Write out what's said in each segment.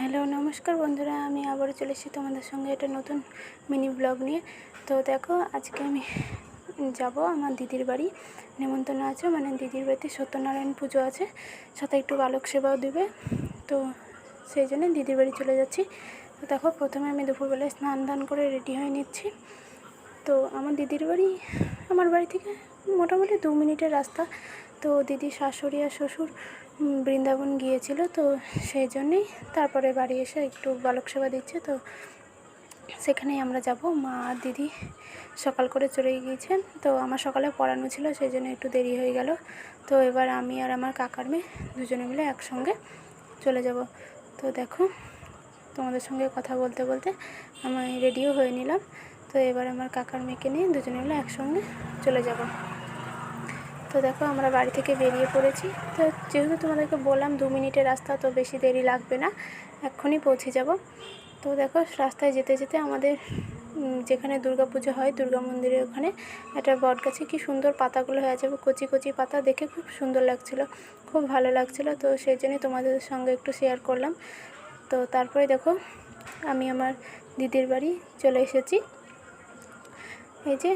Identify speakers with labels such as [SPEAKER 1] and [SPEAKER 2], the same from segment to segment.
[SPEAKER 1] Hello, নমস্কার বন্ধুরা, আমি আবারও চলে এসেছি তোমাদের সঙ্গে একটা নতুন মিনি ব্লগ নিয়ে। তো দেখো, আজকে আমি যাব আমার দিদির বাড়ি। নেমন্তন্ন আছে মানে দিদির বাড়িতে সত্যনারায়ণ পুজো আছে। সাথে একটু বালক সেবাও দেবে। তো সেই জন্য দিদির বাড়ি চলে যাচ্ছি। তো দেখো, প্রথমে আমি দুপুরবেলায় স্নান দান করে রেডি হয়ে নিচ্ছি। তো আমার দিদির বাড়ি, আমার বাড়ি থেকে মোটামুটি দু মিনিটের রাস্তা। তো দিদির শাশুড়ি আর শ্বশুর বৃন্দাবন গিয়েছিল, তো সেই জন্যেই তারপরে বাড়ি এসে একটু বালক সেবা দিচ্ছে, তো সেখানেই আমরা যাব। মা আর দিদি সকাল করে চলে গিয়েছেন, তো আমার সকালে পড়ানো ছিল, সেই জন্য একটু দেরি হয়ে গেল। তো এবার আমি আর আমার কাকার মেয়ে দুজনে মিলে একসঙ্গে চলে যাব। তো দেখো, তোমাদের সঙ্গে কথা বলতে বলতে আমি রেডিও হয়ে নিলাম, তো এবার আমার কাকার মেয়েকে নিয়ে দুজনে মিলে একসঙ্গে চলে যাব। তো দেখো, আমরা বাড়ি থেকে বেরিয়ে পড়েছি। তো যেহেতু তোমাদেরকে বললাম দু মিনিটের রাস্তা, তো বেশি দেরি লাগবে না। এক্ষুনি পৌঁছে যাব। তো দেখো, রাস্তায় যেতে যেতে আমাদের যেখানে পুজো হয়, দুর্গা মন্দিরের ওখানে একটা বট গাছে কি সুন্দর পাতাগুলো হয়ে যাবে কচি কচি পাতা। দেখে খুব সুন্দর লাগছিল, খুব ভালো লাগছিল। তো সেই জন্যই তোমাদের সঙ্গে একটু শেয়ার করলাম। তো তারপরে দেখো, আমি আমার দিদির বাড়ি চলে এসেছি। এই যে,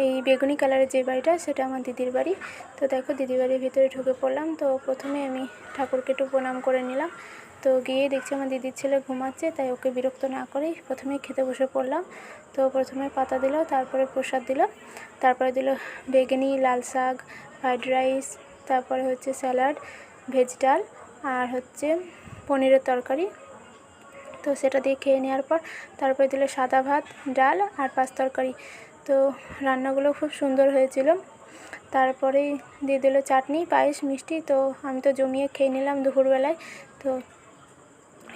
[SPEAKER 1] এই বেগুনি কালারের যে বাড়িটা, সেটা আমার দিদির বাড়ি। তো দেখো, দিদির বাড়ির ভিতরে ঢুকে পড়লাম। তো প্রথমে আমি ঠাকুরকে একটু প্রণাম করে নিলাম। তো গিয়ে দেখছি আমার দিদির ছেলে ঘুমাচ্ছে, তাই ওকে বিরক্ত না করেই প্রথমে খেতে বসে পড়লাম। তো প্রথমে পাতা দিল, তারপরে প্রসাদ দিল। তারপরে দিল বেগুনি, লাল শাক, ফ্রাইড রাইস, তারপরে হচ্ছে স্যালাড, ভেজ ডাল, আর হচ্ছে পনিরের তরকারি। তো সেটা দিয়ে খেয়ে নেওয়ার পর তারপরে দিল সাদা ভাত, ডাল আর পাঁচ তরকারি। তো রান্নাগুলো খুব সুন্দর হয়েছিল। তারপরেই দিয়ে দিল চাটনি, পায়েস, মিষ্টি। তো আমি তো জমিয়ে খেয়ে নিলাম দুপুরবেলায়। তো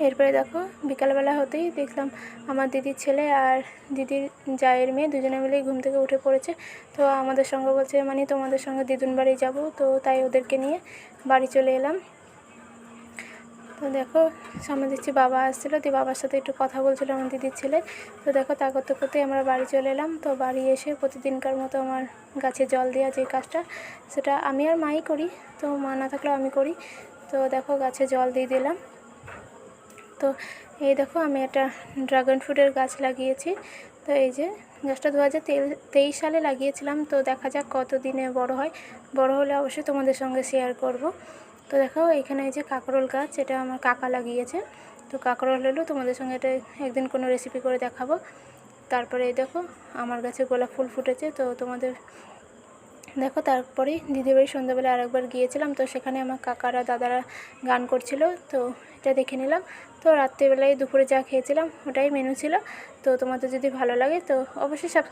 [SPEAKER 1] এরপরে দেখো, বিকালবেলা হতেই দেখলাম আমার দিদির ছেলে আর দিদির জায়ের মেয়ে দুজনে মিলেই ঘুম থেকে উঠে পড়েছে। তো আমাদের সঙ্গে বলছে মানে তোমাদের সঙ্গে দিদুন বাড়ি যাব। তো তাই ওদেরকে নিয়ে বাড়ি চলে এলাম। তো দেখো, সামনে দেখছি বাবা আসছিল, দিয়ে বাবার সাথে একটু কথা বলছিলো, আমার দিদির ছেলে তো দেখো, তা করতে করতে আমরা বাড়ি চলে এলাম। তো বাড়ি এসে প্রতিদিনকার মতো আমার গাছে জল দেওয়া যে কাজটা, সেটা আমি আর মাই করি। তো মা না থাকলেও আমি করি। তো দেখো, গাছে জল দিয়ে দিলাম। তো এই দেখো, আমি একটা ড্রাগন ফ্রুটের গাছ লাগিয়েছি। তো এই যে গাছটা দু হাজার তেইশ সালে লাগিয়েছিলাম। তো দেখা যাক কত দিনে বড় হয়। বড় হলে অবশ্যই তোমাদের সঙ্গে শেয়ার করব। তো দেখো, এখানে এই যে কাঁকরোল গাছ, এটা আমার কাকা লাগিয়েছে। তো কাঁকরোল হলো, তোমাদের সঙ্গে এটা একদিন কোনো রেসিপি করে দেখাবো। তারপরে দেখো, আমার গাছে গোলাপ ফুল ফুটেছে। তো তোমাদের দেখো, তারপরে দিদির বাড়ি সন্ধ্যাবেলা আরেকবার গিয়েছিলাম। তো সেখানে আমার কাকারা, দাদারা গান করছিল। তো এটা দেখে নিলাম। তো রাত্রিবেলায় দুপুরে যা খেয়েছিলাম, ওটাই মেনু ছিল। তো তোমাদের যদি ভালো লাগে, তো অবশ্যই সাবস্ক্রাইব